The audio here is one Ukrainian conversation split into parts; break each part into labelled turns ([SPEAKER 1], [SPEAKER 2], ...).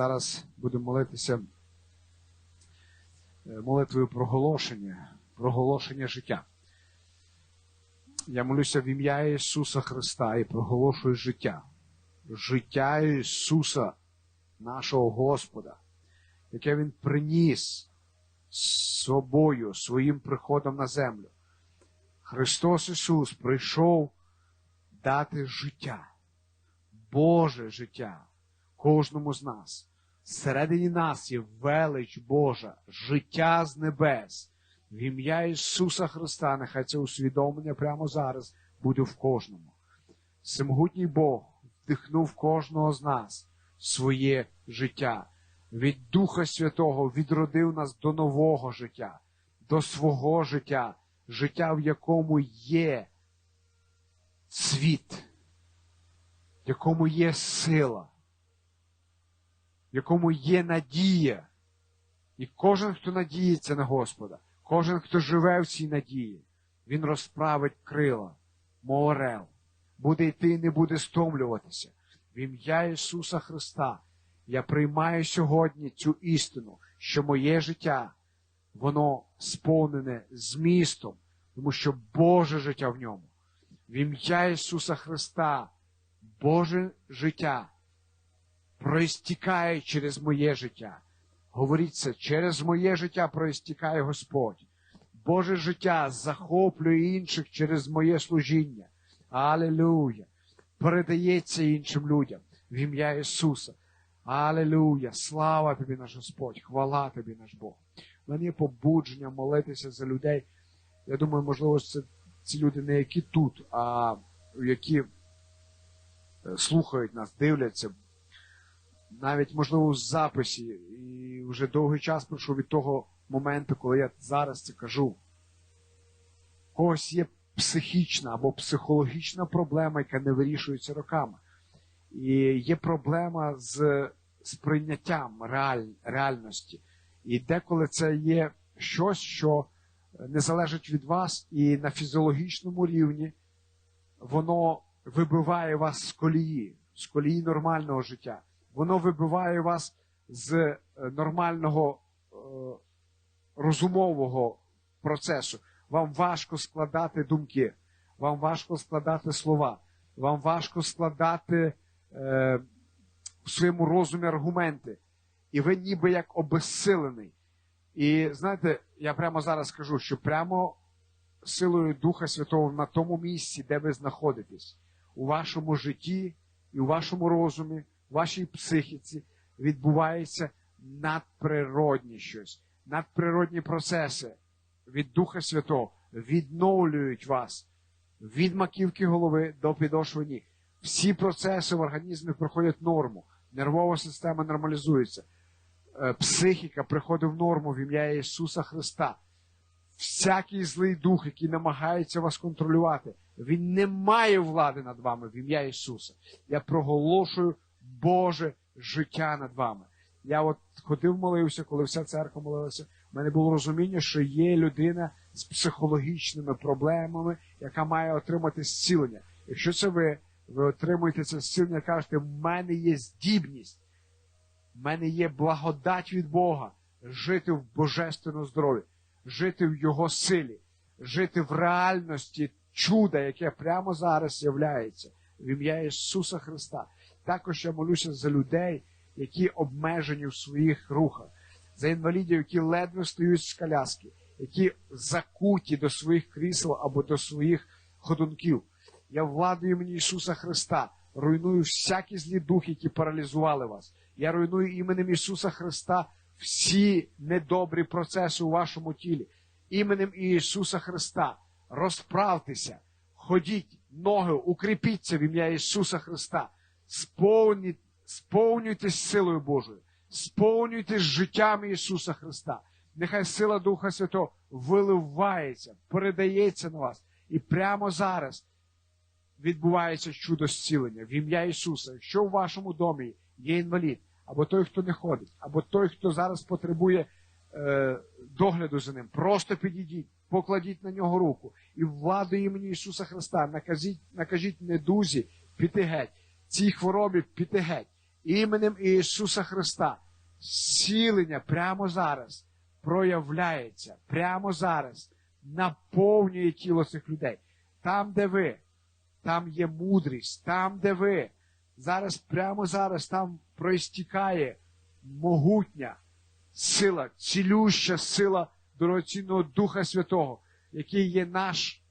[SPEAKER 1] зараз будемо молитися е, молитвою проголошення, проголошення життя. Я молюся в ім'я Ісуса Христа і проголошую життя. Життя Ісуса, нашого Господа, яке Він приніс собою, своїм приходом на землю. Христос Ісус прийшов дати життя, Боже життя кожному з нас. Всередині нас є велич Божа, життя з небес. В ім'я Ісуса Христа, нехай це усвідомлення прямо зараз буде в кожному. Всемогутній Бог вдихнув кожного з нас своє життя. Від Духа Святого відродив нас до нового життя, до свого життя, життя, в якому є світ, в якому є сила, в якому є надія. І кожен, хто надіється на Господа, кожен, хто живе в цій надії, він розправить крила, мов орел, буде йти і не буде стомлюватися. В ім'я Ісуса Христа я приймаю сьогодні цю істину, що моє життя, воно сповнене змістом, тому що Боже життя в ньому. В ім'я Ісуса Христа, Боже життя проістікає через моє життя. Говоріть це, через моє життя проістікає Господь. Боже життя захоплює інших через моє служіння. Алілуя! Передається іншим людям в ім'я Ісуса. Алілуя! Слава тобі, наш Господь! Хвала тобі, наш Бог. У мене є побудження молитися за людей. Я думаю, можливо, це ці люди не які тут, а які е, слухають нас, дивляться, навіть, можливо, в записі. І вже довгий час пройшов від того моменту, коли я зараз це кажу. У когось є психічна або психологічна проблема, яка не вирішується роками. І є проблема з сприйняттям реаль, реальності. І деколи це є щось, що не залежить від вас, і на фізіологічному рівні воно вибиває вас з колії, з колії нормального життя. Воно вибиває вас з е, нормального е, розумового процесу. Вам важко складати думки, вам важко складати слова, вам важко складати е, в своєму розумі аргументи. І ви ніби як обезсилений. І знаєте, я прямо зараз скажу, що прямо силою Духа Святого на тому місці, де ви знаходитесь, у вашому житті і у вашому розумі, вашій психіці відбувається надприродні щось, надприродні процеси від Духа Святого відновлюють вас від маківки голови до підошви ніг. Всі процеси в організмі проходять норму, нервова система нормалізується. Е, психіка приходить в норму в ім'я Ісуса Христа. Всякий злий дух, який намагається вас контролювати, він не має влади над вами в ім'я Ісуса. Я проголошую Боже життя над вами. Я от ходив, молився, коли вся церква молилася. У мене було розуміння, що є людина з психологічними проблемами, яка має отримати зцілення. Якщо це ви, ви отримуєте це зцілення, кажете, в мене є здібність. В мене є благодать від Бога жити в божественному здоров'ї, жити в Його силі, жити в реальності чуда, яке прямо зараз являється в ім'я Ісуса Христа. Також я молюся за людей, які обмежені в своїх рухах, за інвалідів, які ледве стоять з коляски, які закуті до своїх крісел або до своїх ходунків. Я владою імені Ісуса Христа руйную всякі злі духи, які паралізували вас. Я руйную іменем Ісуса Христа всі недобрі процеси у вашому тілі. Іменем Ісуса Христа розправтеся, ходіть, ноги, укріпіться в ім'я Ісуса Христа, сповнюйтесь силою Божою, сповнюйтесь життям Ісуса Христа. Нехай сила Духа Святого виливається, передається на вас. І прямо зараз відбувається чудо зцілення в ім'я Ісуса. Якщо у вашому домі є інвалід, або той, хто не ходить, або той, хто зараз потребує е, догляду за ним, просто підійдіть, покладіть на нього руку і владу імені Ісуса Христа накажіть, накажіть недузі піти геть, цій хворобі піти геть. іменем Ісуса Христа. Зцілення прямо зараз проявляється, прямо зараз наповнює тіло цих людей. Там, де ви, там є мудрість, там, де ви. Зараз, прямо зараз, там проістікає могутня сила, цілюща сила дорогоцінного Духа Святого, який є наш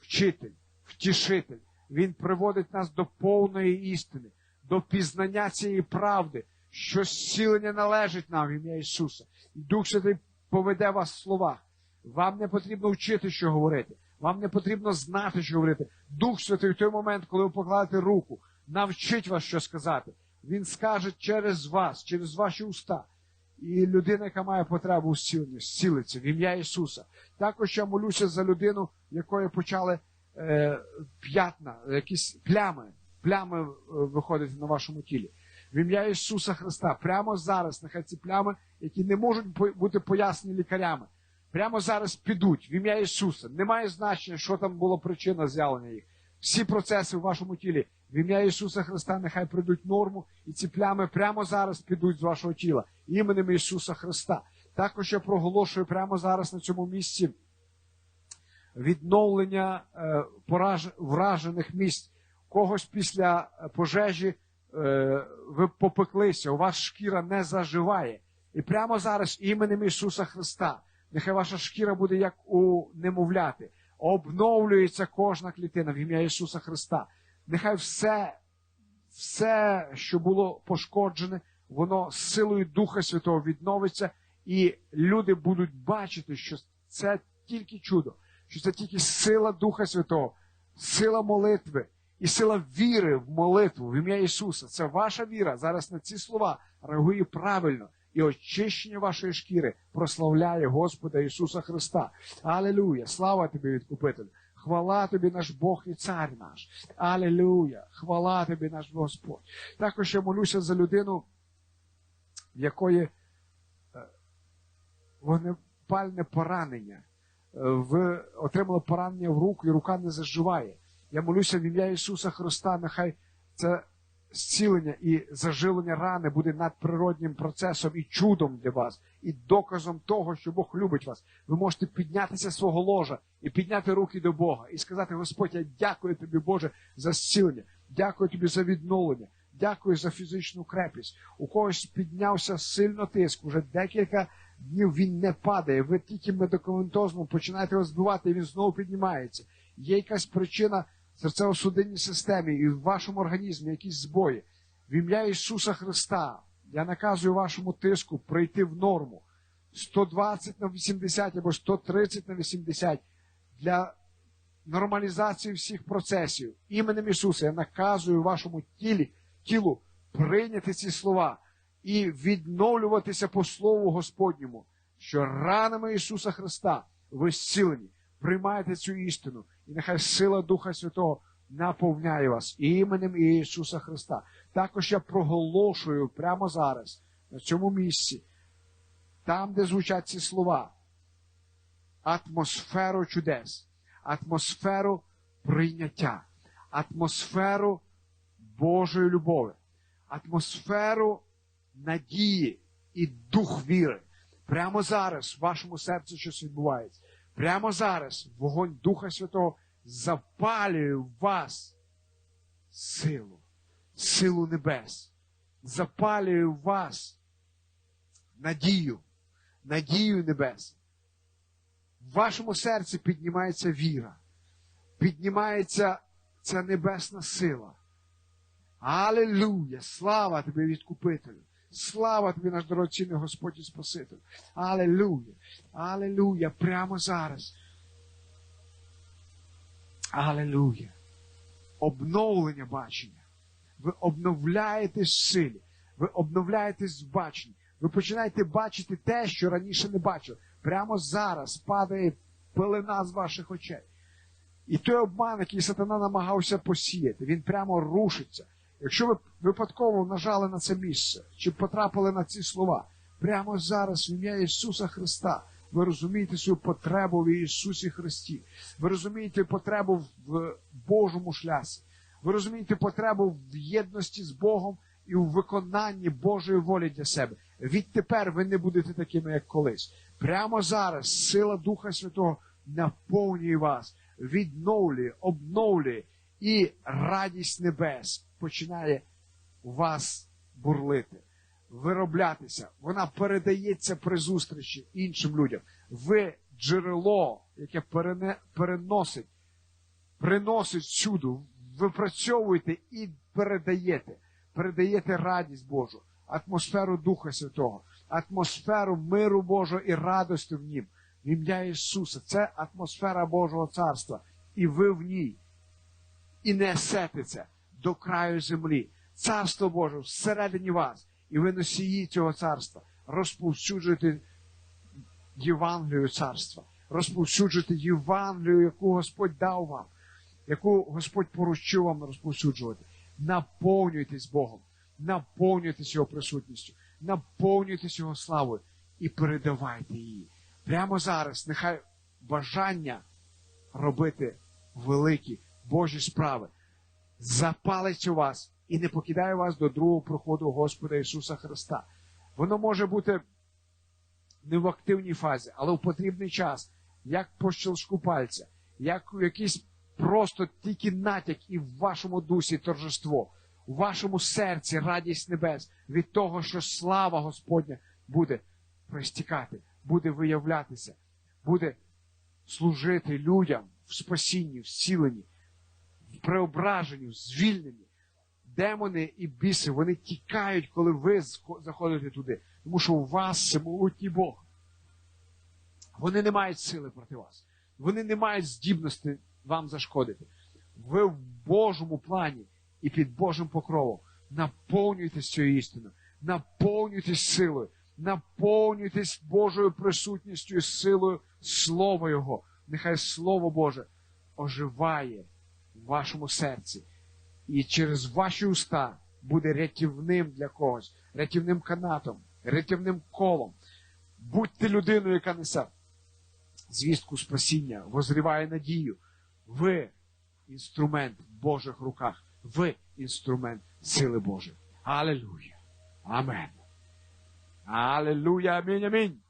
[SPEAKER 1] вчитель, втішитель. Він приводить нас до повної істини, до пізнання цієї правди, що зцілення належить нам в ім'я Ісуса. І Дух Святий поведе вас в словах. Вам не потрібно вчити, що говорити. Вам не потрібно знати, що говорити. Дух Святий в той момент, коли ви покладете руку, навчить вас, що сказати. Він скаже через вас, через ваші уста. І людина, яка має потребу у зціленні, зцілиться в ім'я Ісуса. Також я молюся за людину, якої почали п'ятна, якісь плями, плями е, виходити на вашому тілі. В ім'я Ісуса Христа. Прямо зараз, нехай ці плями, які не можуть бути пояснені лікарями, прямо зараз підуть в ім'я Ісуса. Немає значення, що там була причина з'явлення їх. Всі процеси в вашому тілі в ім'я Ісуса Христа нехай прийдуть норму, і ці плями прямо зараз підуть з вашого тіла іменем Ісуса Христа. Також я проголошую прямо зараз на цьому місці відновлення е, вражених місць. Когось після пожежі е, ви попеклися, у вас шкіра не заживає. І прямо зараз іменем Ісуса Христа, нехай ваша шкіра буде як у немовляти. Обновлюється кожна клітина в ім'я Ісуса Христа. Нехай все, все, що було пошкоджене, воно з силою Духа Святого відновиться, і люди будуть бачити, що це тільки чудо, що це тільки сила Духа Святого, сила молитви і сила віри в молитву в ім'я Ісуса. Це ваша віра. Зараз на ці слова реагує правильно. І очищення вашої шкіри прославляє Господа Ісуса Христа. Алілуя! Слава тобі, відкупителю! Хвала тобі, наш Бог і цар наш. Алілуя! Хвала тобі, наш Господь. Також я молюся за людину, в якої е, вогнепальне поранення. В, отримала поранення в руку, і рука не заживає. Я молюся в ім'я Ісуса Христа, нехай це зцілення і зажилення рани буде надприроднім процесом і чудом для вас, і доказом того, що Бог любить вас. Ви можете піднятися з свого ложа і підняти руки до Бога і сказати: Господь, я дякую тобі, Боже, за зцілення, дякую тобі за відновлення, дякую за фізичну крепість. У когось піднявся сильно тиск, уже декілька днів він не падає. Ви тільки медикаментозно починаєте його збивати, і він знову піднімається. Є якась причина серцево-судинній системі і в вашому організмі якісь збої. В ім'я Ісуса Христа я наказую вашому тиску прийти в норму 120 на 80 або 130 на 80 для нормалізації всіх процесів. Іменем Ісуса я наказую вашому тілі, тілу прийняти ці слова і відновлюватися по Слову Господньому, що ранами Ісуса Христа ви зцілені. Приймайте цю істину, і нехай сила Духа Святого наповняє вас іменем Ісуса Христа. Також я проголошую прямо зараз, на цьому місці, там, де звучать ці слова, атмосферу чудес, атмосферу прийняття, атмосферу Божої любові, атмосферу надії і дух віри. Прямо зараз в вашому серці щось відбувається. Прямо зараз вогонь Духа Святого запалює в вас силу, силу небес, запалює в вас надію, надію небес. В вашому серці піднімається віра, піднімається ця небесна сила. Алелуя! Слава тобі, відкупителю! Слава тобі, наш дорогоцінний Господь і Спаситель. Алелуя! Алелуя! Прямо зараз. Алелуя! Обновлення бачення. Ви обновляєтесь силі. Ви обновляєтесь в. Ви починаєте бачити те, що раніше не бачили. Прямо зараз падає пелена з ваших очей. І той обман, який сатана намагався посіяти, він прямо рушиться. Якщо ви випадково нажали на це місце чи потрапили на ці слова, прямо зараз в ім'я Ісуса Христа, ви розумієте свою потребу в Ісусі Христі. Ви розумієте потребу в Божому шлясі. Ви розумієте потребу в єдності з Богом і у виконанні Божої волі для себе. Відтепер ви не будете такими, як колись. Прямо зараз сила Духа Святого наповнює вас, відновлює, обновлює, і радість небес починає у вас бурлити, вироблятися. Вона передається при зустрічі іншим людям. Ви джерело, яке переносить, приносить чудо, випрацьовуєте і передаєте. Передаєте радість Божу, атмосферу Духа Святого, атмосферу миру Божого і радості в Нім. В ім'я Ісуса. Це атмосфера Божого Царства. І ви в ній. І несете це до краю землі. Царство Боже всередині вас. І ви носії цього царства. Розповсюджуєте Євангелію царства. Розповсюджуєте Євангелію, яку Господь дав вам, яку Господь поручив вам розповсюджувати. Наповнюйтесь Богом, наповнюйтесь Його присутністю, наповнюйтесь Його славою і передавайте її. Прямо зараз нехай бажання робити великі Божі справи запалить у вас і не покидає вас до другого проходу Господа Ісуса Христа. Воно може бути не в активній фазі, але в потрібний час, як по щелчку пальця, як якийсь просто тільки натяк і в вашому дусі торжество, у вашому серці радість небес від того, що слава Господня буде пристікати, буде виявлятися, буде служити людям в спасінні, в зціленні, в звільненні. Демони і біси, вони тікають, коли ви заходите туди, тому що у вас всемогутній Бог. Вони не мають сили проти вас. Вони не мають здібності вам зашкодити. Ви в Божому плані і під Божим покровом наповнюйтесь цією істиною, наповнюйтесь силою, наповнюйтесь Божою присутністю і силою Слова Його. Нехай Слово Боже оживає в вашому серці. І через ваші уста буде рятівним для когось, рятівним канатом, рятівним колом. Будьте людиною, яка несе звістку спасіння, возріває надію. Ви інструмент в Божих руках. Ви інструмент сили Божої. Алелуя. Амен. Алелуя. Амінь. Амінь.